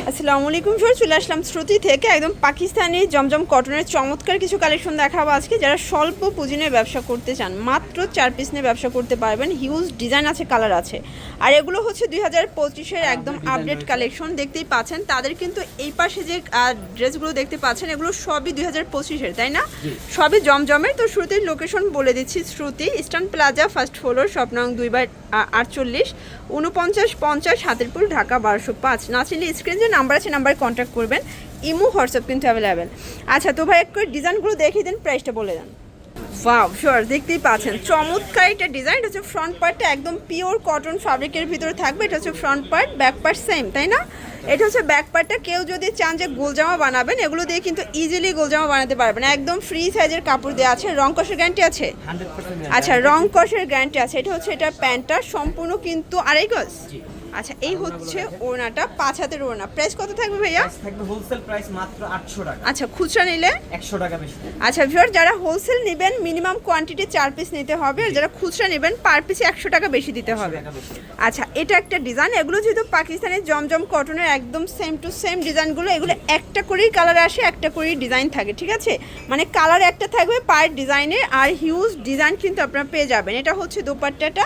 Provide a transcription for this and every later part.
আসসালামু আলাইকুম স্যার চলে আসলাম শ্রুতি থেকে একদম পাকিস্তানি জমজম কটনের চমৎকার কিছু কালেকশন দেখাবো আজকে। যারা স্বল্প পুঁজি নিয়ে ব্যবসা করতে চান মাত্র চার পিস নিয়ে ব্যবসা করতে পারবেন হিউজ ডিজাইন আছে কালার আছে। আর এগুলো হচ্ছে দুই হাজার পঁচিশের একদম আপডেট কালেকশন দেখতেই পাচ্ছেন। তাদের কিন্তু এই পাশে যে ড্রেসগুলো দেখতে পাচ্ছেন এগুলো সবই দুই হাজার পঁচিশের তাই না? সবই জমজমের। তো শ্রুতির লোকেশন বলে দিচ্ছি Shruti Eastern Plaza first floor স্বপ্নং দুই বাই আটচল্লিশ উনপঞ্চাশ পঞ্চাশ হাতিরপুর ঢাকা বারোশো পাঁচ। না চিনলে স্ক্রিন যে নাম্বার আছে নাম্বারে কন্ট্যাক্ট করবেন। ইমো হোয়াটসঅ্যাপ কিন্তু অ্যাভেলেবেল আচ্ছা তো ভাই একটু ডিজাইনগুলো দেখিয়ে দেন প্রাইসটা বলে দেন। ওয়াও শিওর দেখতেই পাচ্ছেন। চমৎকার একটা ডিজাইন এটা হচ্ছে ফ্রন্ট পার্টটা একদম পিওর কটন ফ্যাব্রিকের ভিতরে থাকবে এটা হচ্ছে front part back part same তাই না? এটা হচ্ছে ব্যাক পার্টটা কেউ যদি চান যে গোলজামা বানাবেন এগুলো দিয়ে কিন্তু ইজিলি গোলজামা বানাতে পারবেন। একদম ফ্রি সাইজের কাপড় দেওয়া আছে। রং কষের গ্যারান্টি আছে? আচ্ছা রং কষের গ্যারান্টি আছে। এটা হচ্ছে এটা প্যান্টটা সম্পূর্ণ কিন্তু আড়াই গজ? আচ্ছা এই হচ্ছে ওড়নাটা পাঁচ হাতের ওড়না। প্রাইস কত থাকবে ভাইয়া? থাকবে হোলসেল প্রাইস মাত্র 800 টাকা। আচ্ছা খুচরা নিলে? 100 টাকা বেশি। আচ্ছা ভিউয়ার যারা হোলসেল নেবেন মিনিমাম কোয়ান্টিটি চার পিস নিতে হবে আর যারা খুচরা নেবেন পার পিসে একশো টাকা বেশি দিতে হবে। আচ্ছা এটা একটা ডিজাইন এগুলো যেহেতু পাকিস্তানের জমজম কটনের একদম সেম টু সেম ডিজাইনগুলো এগুলো একটা করেই কালার আসে একটা করেই ডিজাইন থাকে ঠিক আছে? মানে কালার একটা থাকবে পার ডিজাইনে আর হিউজ ডিজাইন কিন্তু আপনারা পেয়ে যাবেন। এটা হচ্ছে দোপাট্টাটা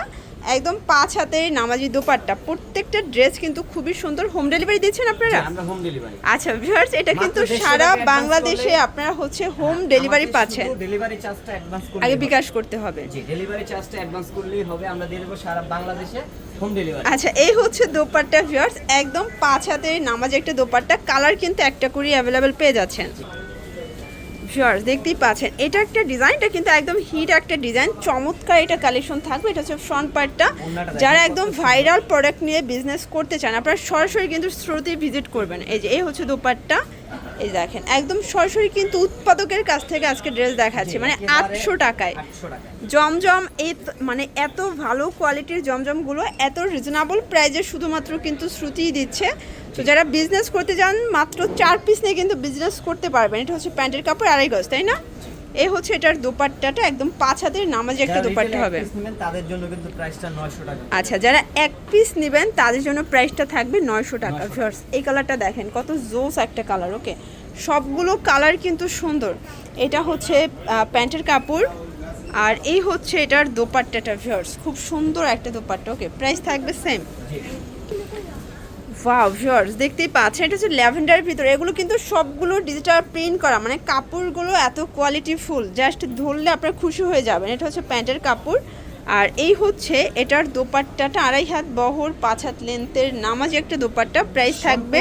একদম পাঁচ হাতের নামাজি দোপাট্টা। প্রত্যেকটা ড্রেস কিন্তু খুবই সুন্দর। হোম ডেলিভারি দিচ্ছেন আপনারা? আমরা হোম ডেলিভারি আচ্ছা ভিউয়ার্স এটা কিন্তু সারা বাংলাদেশে আপনারা হচ্ছে হোম ডেলিভারি পাচ্ছেন। ডেলিভারি চার্জটা অ্যাডভান্স করলে আগে বিকাশ করতে হবে। জি ডেলিভারি চার্জটা অ্যাডভান্স করলেই হবে। আমরা দিয়ে দেবো সারা বাংলাদেশে হোম ডেলিভারি আচ্ছা এই হচ্ছে দোপাট্টা ভিউয়ার্স একদম পাঁচ হাতের নামাজি একটা দোপাট্টা। কালার কিন্তু একটা করে অ্যাভেলেবেল পেয়ে যাচ্ছেন। ভিউয়ার্স দেখতেই পাচ্ছেন এটা একটা ডিজাইনটা কিন্তু একদম হিট একটা ডিজাইন চমৎকার এটা কালেকশন থাকবে এটা হচ্ছে ফ্রন্ট পার্টটা যারা একদম ভাইরাল প্রোডাক্ট নিয়ে বিজনেস করতে চান আপনারা সরাসরি কিন্তু শ্রুতি ভিজিট করবেন। এই যে এই হচ্ছে দোপাট্টা। এই দেখেন একদম সরাসরি কিন্তু উৎপাদকের কাছ থেকে আজকে ড্রেস দেখাচ্ছি মানে আটশো টাকায়। জমজম এই মানে এত ভালো কোয়ালিটির জমজমগুলো এত রিজনেবল প্রাইজে শুধুমাত্র কিন্তু শ্রুতিই দিচ্ছে। তো যারা বিজনেস করতে যান মাত্র চার পিস নিয়ে কিন্তু বিজনেস করতে পারবেন। এটা হচ্ছে প্যান্টের কাপড় আড়াই গজ তাই না? এই হচ্ছে এটার দোপাট্টাটা একদম পাঁচ হাতের নামাজে একটা দোপাট্টা হবে। তাদের জন্য কিন্তু প্রাইসটা 900 টাকা। আচ্ছা যারা এক পিস নেবেন তাদের জন্য প্রাইসটা থাকবে নয়শো টাকা। 900 ভিউয়ার্স এই কালারটা দেখেন কত জোস একটা কালার ওকে সবগুলো কালার কিন্তু সুন্দর। এটা হচ্ছে প্যান্টের কাপড় আর এই হচ্ছে এটার দোপাট্টাটা ভিউয়ার্স খুব সুন্দর একটা দোপাট্টা ওকে প্রাইস থাকবে সেম ওয়াও ভিউয়ার্স দেখতেই পাচ্ছেন এটা হচ্ছে ল্যাভেন্ডারের ভিতরে। এগুলো কিন্তু সবগুলো ডিজিটাল প্রিন্ট করা মানে কাপড়গুলো এত কোয়ালিটি ফুল জাস্ট ধরলে আপনার খুশি হয়ে যাবেন। এটা হচ্ছে প্যান্টের কাপড়। আর এই হচ্ছে এটার দোপাট্টাটা আড়াই হাত বহর পাঁচ হাত লেন্থের নামাজি একটা দোপাট্টা। প্রাইস থাকবে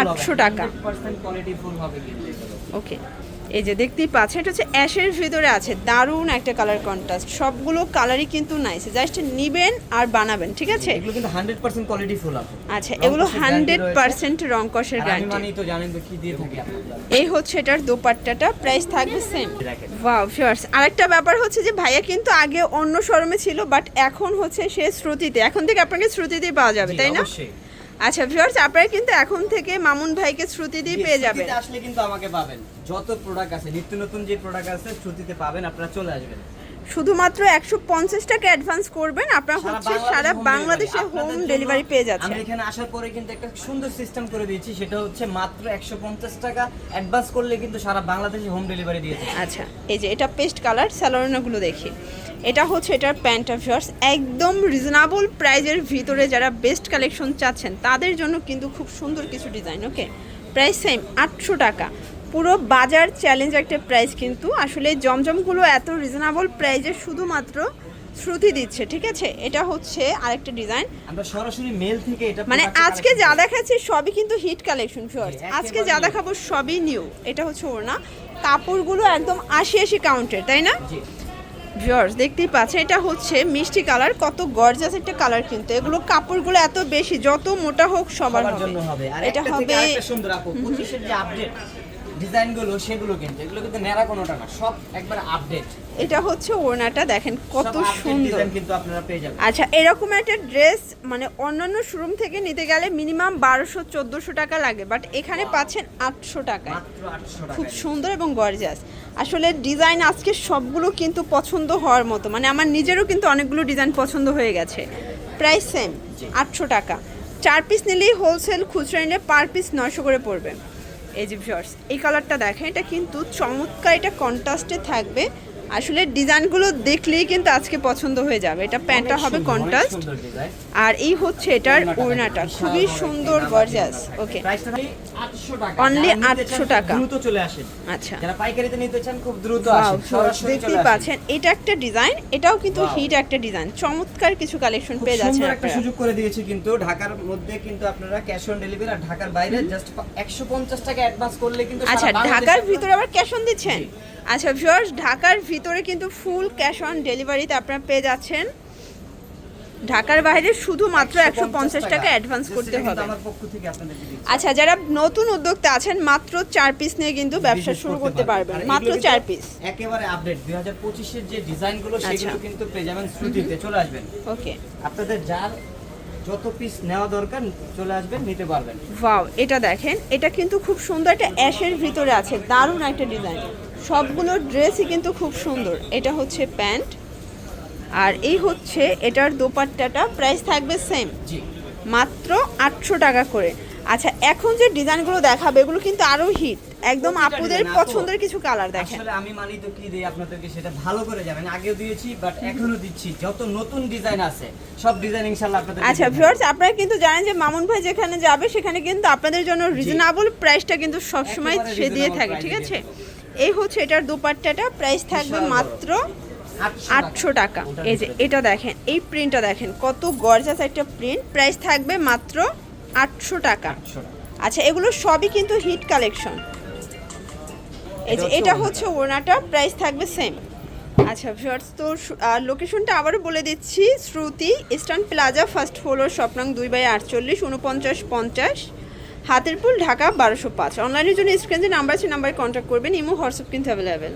800 টাকা। 100% quality full হবে কিন্তু এগুলো। ওকে এই যে দেখতেই পাচ্ছেন এটা হচ্ছে অ্যাশের ভিতরে আছে দারুণ একটা কালার কন্ট্রাস্ট সবগুলো কালারই কিন্তু নাইস জাস্ট নিবেন আর বানাবেন ঠিক আছে? এগুলো কিন্তু 100% quality full হবে আচ্ছা এগুলো কষের guarantee হান্ড্রেড রয়েছে। পার্সেন্ট রং কষের আর আমি তো জানেন তো কি দিয়ে থাকি। এই হচ্ছে এটার দোপাট্টাটা প্রাইস থাকবে সেম ওয়াও ফিয়ার্স আরেকটা ব্যাপার হচ্ছে যে ভাইয়া কিন্তু আগে অন্য শোরুমে ছিল বাট এখন হচ্ছে সে শ্রুতিতে এখন থেকে আপনাকে শ্রুতিতেই পাওয়া যাবে তাই না? অবশ্যই। আচ্ছা ভিউয়ার্স আপনারা কিন্তু এখন থেকে মামুন ভাইকে শ্রুতি দিয়ে পেয়ে যাবেন। আসলে কিন্তু আমাকে পাবেন। যত প্রোডাক্ট আছে নিত্য নতুন যে প্রোডাক্ট আছে শ্রুতিতে পাবেন আপনারা চলে আসবেন। শুধুমাত্র একশো পঞ্চাশ টাকা অ্যাডভান্স করবেন। আপনারা হচ্ছে সারা বাংলাদেশে হোম ডেলিভারি পেয়ে আমি এখানে আসার পরে কিন্তু একটা সুন্দর সিস্টেম করে দিয়েছি সেটা হচ্ছে মাত্র একশো পঞ্চাশ টাকা অ্যাডভান্স করলে কিন্তু সারা বাংলাদেশে হোম ডেলিভারি দিয়েছে। আচ্ছা এই যে এটা পেস্ট কালার স্যালোনাগুলো দেখি। এটা হচ্ছে এটার প্যান্ট অফিয়ার্স একদম রিজনেবল প্রাইজের ভিতরে যারা বেস্ট কালেকশন চাচ্ছেন তাদের জন্য কিন্তু খুব সুন্দর কিছু ডিজাইন ওকে প্রাইস সেম আটশো টাকা। পুরো বাজার চ্যালেঞ্জ একটা প্রাইস কিন্তু। আসলে জমজমগুলো এত রিজনেবল প্রাইজে শুধুমাত্র শ্রুতি দিচ্ছে ঠিক আছে? এটা হচ্ছে আরেকটা ডিজাইন আমরা সরাসরি মেল থেকে এটা মানে আজকে যা। দেখাচ্ছি সবই কিন্তু হিট কালেকশন আজকে যা দেখাবো সবই নিউ এটা হচ্ছে ওড়না। কাপড়গুলো একদম আশি আশি কাউন্টের তাই না? ভিউয়ার্স দেখতেই পাচ্ছে এটা হচ্ছে মিষ্টি কালার কত গর্জাস একটা কালার কিন্তু। এগুলো কাপড়গুলো এত বেশি যত মোটা হোক সবার হবে। জন্য হবে। এটা হবে সুন্দর আপু 25 এর যে আপডেট ডিজাইনগুলো সেগুলো কিন্তু এগুলো কিন্তু নেড়া কোনোটা না সব একবার আপডেট এটা হচ্ছে ওড়নাটা দেখেন কত সুন্দর। কিন্তু আপনারা পেয়ে যাবেন। আচ্ছা এরকম একটা ড্রেস মানে অন্যান্য শোরুম থেকে নিতে গেলে মিনিমাম বারোশো চোদ্দোশো টাকা লাগে বাট এখানে পাচ্ছেন আটশো টাকায়। খুব সুন্দর এবং গর্জাস আসলে ডিজাইন আজকে সবগুলো কিন্তু পছন্দ হওয়ার মতো মানে আমার নিজেরও কিন্তু অনেকগুলো ডিজাইন পছন্দ হয়ে গেছে। প্রাইস সেম আটশো টাকা। চার পিস নিলেই হোলসেল খুচরা নিলে পার পিস নয়শো করে পড়বে। এই যে ভিউয়ার্স এই কালারটা দেখেন এটা কিন্তু চমৎকার এটা কন্ট্রাস্টে থাকবে। আসলে ডিজাইনগুলো দেখলেই কিন্তু আজকে পছন্দ হয়ে যাবে। এটা প্যান্টটা হবে কন্ট্রাস্ট। আর এই হচ্ছে এটার ওড়নাটা খুবই সুন্দর গর্জাস ওকে। অনলি আটশো টাকা। Only যারা নিতে 800 চান, টাকা। দ্রুত চলে আসেন। আচ্ছা। যারা পাইকারিতে নিতে চান খুব দ্রুত দেখতেই পাচ্ছেন। এটা একটা ডিজাইন এটাও কিন্তু হিট একটা ডিজাইন। চমৎকার কিছু কালেকশন পেয়ে সুন্দর একটা সুযোগ করে দিয়েছি কিন্তু ঢাকার মধ্যে কিন্তু আপনারা ক্যাশ অন ডেলিভারি আর ঢাকার বাইরে জাস্ট 150 টাকা অ্যাডভান্স করলে কিন্তু আচ্ছা ঢাকার ভিতরে আবার ক্যাশ অন দিচ্ছেন? আচ্ছা ভিউয়ার্স ঢাকার ভিতরে কিন্তু ফুল ক্যাশ অন ডেলিভারিতে আপনারা পেয়ে যাচ্ছেন। ঢাকার বাইরে শুধুমাত্র একশো পঞ্চাশ টাকা অ্যাডভান্স করতে হবে। আচ্ছা যারা নতুন উদ্যোক্তা আছেন মাত্র চার পিস নিয়ে কিন্তু ব্যবসা শুরু করতে পারবেন। মাত্র চার পিস একেবারে আপডেট 2025 এর যে ডিজাইনগুলো আচ্ছা। সেগুলো কিন্তু পেয়ে যাবেন শ্রুতিতে চলে আসবেন ওকে। আপনাদের যার যত পিস নেওয়া দরকার চলে আসবেন নিতে পারবেন। ওয়াও এটা দেখেন এটা কিন্তু খুব সুন্দর একটা অ্যাশের ভিতরে আছে। দারুণ একটা ডিজাইন। সবগুলো ড্রেসই কিন্তু খুব সুন্দর। এটা হচ্ছে প্যান্ট। আর এই হচ্ছে এটার দোপাট্টাটা প্রাইস থাকবে সেম মাত্র আটশো টাকা করে। আচ্ছা এখন যে ডিজাইনগুলো দেখাবে এগুলো কিন্তু আরও হিট একদম আপুদের পছন্দের কিছু কালার দেখেন। আসলে আমি মানি তো কি দিই আপনাদেরকে সেটা ভালো করে জানেন। আগেও দিয়েছি বাট এখনও দিচ্ছি। যত নতুন ডিজাইন আছে সব ডিজাইন ইনশাআল্লাহ আপনাদের আচ্ছা ভিউয়ার্স আপনারা কিন্তু জানেন যে মামুন ভাই যেখানে যাবে সেখানে কিন্তু আপনাদের জন্য রিজনেবল প্রাইসটা কিন্তু সবসময় একেবারে সে দিয়ে থাকে ঠিক আছে? এই হচ্ছে এটার দুপাট্টাটা। প্রাইস থাকবে মাত্র আটশো টাকা। এই যে এটা দেখেন এই প্রিন্টটা দেখেন কত গর্জাস একটা প্রিন্ট প্রাইস থাকবে মাত্র আটশো টাকা। আচ্ছা এগুলো সবই কিন্তু হিট কালেকশন এই যে এটা হচ্ছে ওড়নাটা। প্রাইস থাকবে সেম আচ্ছা ভিউয়ার্স তো লোকেশনটা আবারও বলে দিচ্ছি Shruti Eastern Plaza first floor স্বপ্নাং দুই বাই আটচল্লিশ উনপঞ্চাশ পঞ্চাশ। হাতেরপুল ঢাকা বারোশো পাঁচ। অনলাইনের জন্য স্ক্রিনে নাম্বার আছে নাম্বারে কন্ট্যাক্ট করবেন। ইমো হোয়াটসঅ্যাপ কিন্তু অ্যাভেলেবেল